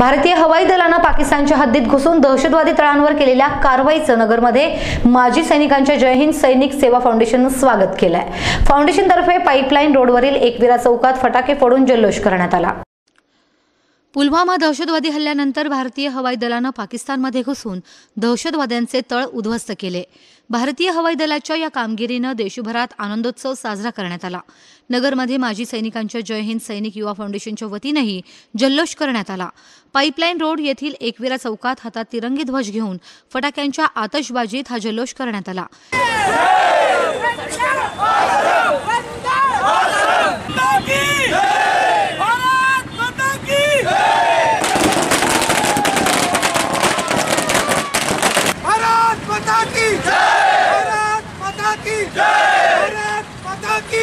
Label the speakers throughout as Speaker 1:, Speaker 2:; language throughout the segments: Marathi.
Speaker 1: भारतीय हवाई दलानं पाकिस्तानच्या हद्दीत घुसून दहशतवादी तळांवर केलेल्या कारवाईचं नगरमध्ये माजी सैनिकांच्या जय हिंद सैनिक सेवा फाउंडेशननं स्वागत केलंय. फाउंडेशनतर्फे पाईपलाईन रोडवरील एकविरा चौकात फटाके फोडून जल्लोष करण्यात आला. पुलवामा दहशतवादी हल्ल्यानंतर भारतीय हवाई दलानं पाकिस्तानमध्ये घुसून दहशतवाद्यांचे तळ उद्ध्वस्त केले. भारतीय हवाई दलाच्या या कामगिरीनं देशभरात आनंदोत्सव साजरा करण्यात आला. नगरमध्ये माजी सैनिकांच्या जय हिंद सैनिक युवा फाउंडेशनच्या वतीनंही जल्लोष करण्यात आला. पाईपलाईन रोड येथील एकविरा चौकात हातात तिरंगी ध्वज घेऊन फटाक्यांच्या आतषबाजीत हा जल्लोष करण्यात आला
Speaker 2: माता की भारत माता की भारत माता की भारत माता की भारत माता की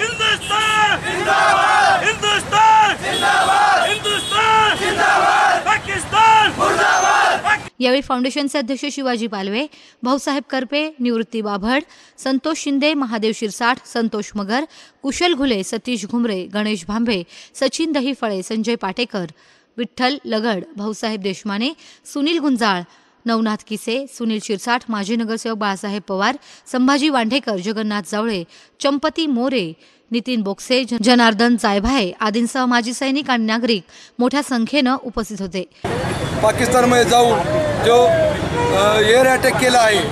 Speaker 2: हिंदुस्तान जिंदाबाद हिंदुस्तान जिंदाबाद हिंदुस्तान जिंदाबाद पाकिस्तान मुर्दाबाद
Speaker 1: यावेळी फाउंडेशनचे अध्यक्ष शिवाजी पालवे भाऊसाहेब करपे निवृत्ती बाभड संतोष शिंदे महादेव शिरसाठ संतोष मगर कुशल घुले सतीश घुमरे गणेश भांबे सचिन दहीफळे संजय पाटेकर विठ्ठल लगड भाऊसाहेब देशमाने सुनील गुंजाळ नवनाथ किसे सुनील शिरसाठ माजी नगरसेवक बाळासाहेब पवार संभाजी वांढेकर जगन्नाथ जावळे चंपती मोरे नितीन बोक्से जनार्दन जायभाये आदींसह माजी सैनिक आणि नागरिक मोठ्या संख्येनं उपस्थित होते.
Speaker 3: पाकिस्तानमध्ये जाऊन जो एअर अटॅक केला आहे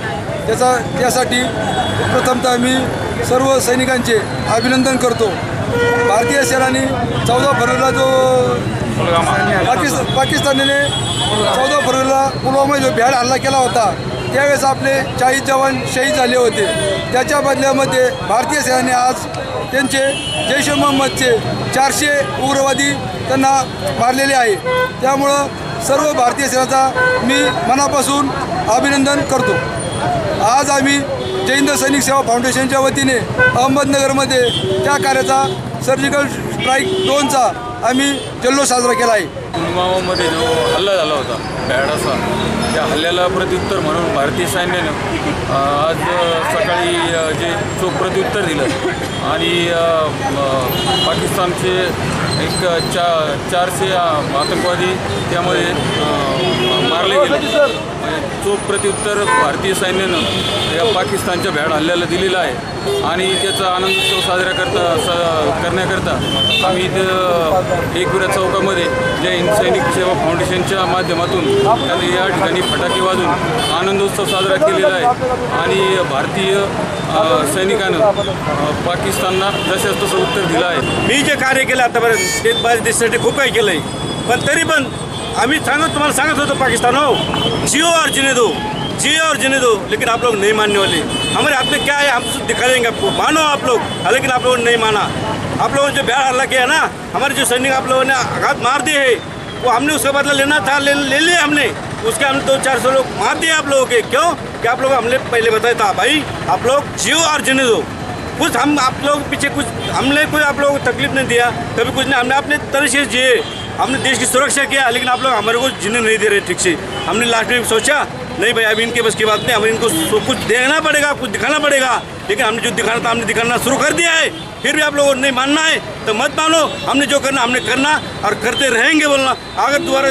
Speaker 3: त्याचा त्यासाठी प्रथमतः मी सर्व सैनिकांचे अभिनंदन करतो. भारतीय सेनाने चौदा फरवरीला जो पाकिस्तान पाकिस्तानने चौदा फरवरीला पुलवामा जो भ्याड हल्ला केला होता त्यावेळेस आपले चाळीस जवान शहीद झाले होते. त्याच्या बदल्यामध्ये भारतीय सेनेने आज त्यांचे जैश मोहम्मदचे चारशे उग्रवादी त्यांना मारलेले आहे. त्यामुळं सर्व भारतीय सेनाचा मी मनापासून अभिनंदन करतो. आज आम्ही जैन सैनिक सेवा फाउंडेशनच्या वतीने अहमदनगरमध्ये त्या कार्याचा सर्जिकल स्ट्राईक दोनचा आम्ही जल्लोष साजरा केला आहे.
Speaker 4: पुलवामामध्ये जो हल्ला झाला होता बॅड त्या हल्ल्याला प्रत्युत्तर म्हणून भारतीय सैन्यानं आज सकाळी जे चोख प्रत्युत्तर दिलं. आणि पाकिस्तानचे एक चा चारशे आतंकवादी त्यामध्ये मारले गेले. चोख प्रत्युत्तर भारतीय सैन्यानं या पाकिस्तानच्या भ्याड हल्ल्याला दिलेलं आहे. आणि त्याचा आनंदोत्सव साजरा करता स करण्याकरता आम्ही इथं एकविरा चौकामध्ये जय हिंद सैनिक सेवा फाउंडेशनच्या माध्यमातून त्यांनी या ठिकाणी फटाके वाजून आनंदोत्सव साजरा केलेला आहे. आणि भारतीय सैनिकानं पाकिस्तानला जशास तसं उत्तर दिलं आहे.
Speaker 5: मी जे कार्य केलं आतापर्यंत ते माझ्या देशासाठी खूप काही केलं आहे पण तरी पण आम्ही सांगत तुम्हाला पाकिस्तान हो. जियो और जिने दो जियो और जिने दो लेकिन आप लोग नहीं मानने वाले हमारे हाथ में क्या है हम दिखा देंगे आपको. मानो आप लोग लेकिन आप लोगों ने नहीं माना. आप लोगों ने जो बिहार हल्ला किया ना हमारे जो सैनिक आप लोगों ने आघात मार दिए है वो हमने उसका बदला लेना था ले, ले लिया हमने. उसके हम दो चार सौ लोग मार दिए आप लोगों के। क्यों? कि आप लोग हमने पहले बताया था, भाई, आप लोग जियो और जिने दो। कुछ हम आप लोग पीछे कुछ, हमने कोई आप लोगों को तकलीफ़ नहीं दिया कभी कुछ नहीं, हमने अपने तरह से जिए। हमने देश की सुरक्षा किया, लेकिन आप लोग हमारे को जीने नहीं दे रहे ठीक से। हमने लास्ट में सोचा नहीं भाई अभी इनके बस की बात नहीं हमें इनको कुछ देना पड़ेगा, कुछ दिखाना पड़ेगा। लेकिन हमने जो दिखाना था, हमने दिखाना शुरू कर दिया है। फिर भी आप लोगों को नहीं मानना है तो मत मानो, हमने जो करना, हमने करना और करते रहेंगे बोलना। अगर दोबारा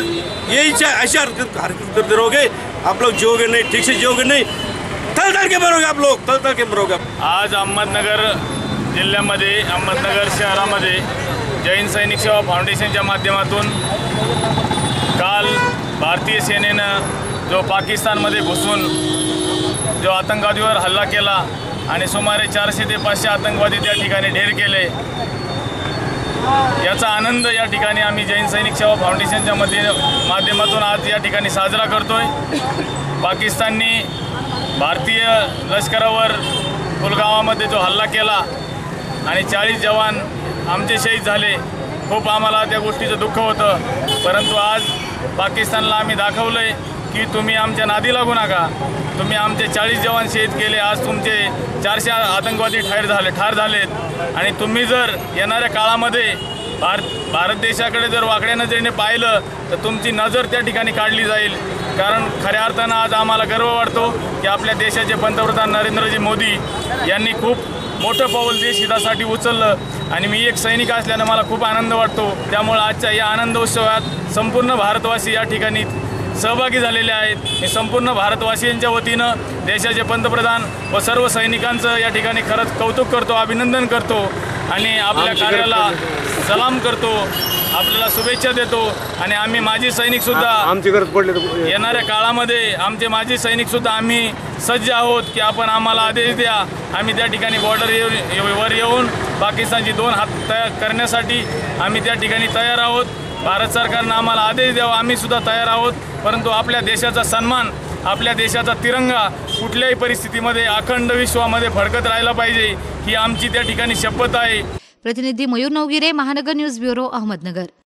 Speaker 5: यही ऐसे हरकत करते रहोगे आप लोग जियोगे नहीं, ठीक से जियोगे नहीं तल तल के मरोगे आप लोग तल तल के मरोगे
Speaker 6: आज अहमदनगर जिल्ह्यामध्ये, अहमदनगर शहरामध्ये जैन सैनिक सेवा फाउंडेशनच्या माध्यमातून काल भारतीय सेनेनं जो पाकिस्तानमध्ये घुसून जो आतंकवादीवर हल्ला केला आणि सुमारे चारशे ते पाचशे आतंकवादी त्या ठिकाणी ढेर केले याचा आनंद या ठिकाणी आम्ही जैन सैनिक सेवा फाउंडेशनच्या मध्ये माध्यमातून आज या ठिकाणी साजरा करतोय. पाकिस्ताननी भारतीय लष्करावर पुलगावामध्ये जो हल्ला केला आणि चाळीस जवान आमचे शहीद झाले खूप आम्हाला त्या गोष्टीचं दुःख होतं. परंतु आज पाकिस्तानला आम्ही दाखवलं आहे की तुम्ही आमच्या नादी लागू नका. तुम्ही आमचे चाळीस जवान शहीद केले. आज तुमचे चारशे आतंकवादी ठार झाले ठार झालेत. आणि तुम्ही जर येणाऱ्या काळामध्ये भारत भारत देशाकडे जर वाकड्या नजरेने पाहिलं तर तुमची नजर त्या ठिकाणी काढली जाईल. कारण खऱ्या अर्थानं आज आम्हाला गर्व वाटतो की आपल्या देशाचे पंतप्रधान नरेंद्रजी मोदी यांनी खूप मोठं पाऊल देश हितासाठी उचललं. आणि मी एक सैनिक असल्यानं मला खूप आनंद वाटतो. त्यामुळं आजच्या या आनंदोत्सवात संपूर्ण भारतवासी या ठिकाणी सहभागी झालेले आहेत. मी संपूर्ण भारतवासियांच्या वतीनं देशाचे पंतप्रधान व सर्व सैनिकांचं या ठिकाणी खरंच कौतुक करतो अभिनंदन करतो आणि आपल्या कार्याला सलाम करतो आपल्याला शुभेच्छा देतो आणि आम्ही माजी सैनिकसुद्धा
Speaker 7: आमची गरज पडली
Speaker 6: येणाऱ्या काळामध्ये आमचे माजी सैनिकसुद्धा आम्ही सज्ज आहोत की आपण आम्हाला आदेश द्या. आम्ही त्या ठिकाणी बॉर्डर येऊन वर येऊन पाकिस्तानची दोन हात तयार करण्यासाठी आम्ही त्या ठिकाणी तयार आहोत. भारत सरकारनं आम्हाला आदेश द्यावा. आम्ही सुद्धा तयार आहोत. परंतु आपल्या देशाचा सन्मान आपल्या देशाचा तिरंगा कुठल्याही परिस्थितीमध्ये अखंड विश्वामध्ये फडकत राहिला पाहिजे ही आमची त्या ठिकाणी शपथ आहे.
Speaker 1: प्रतिनिधी मयूर नवगिरे महानगर न्यूज ब्युरो अहमदनगर.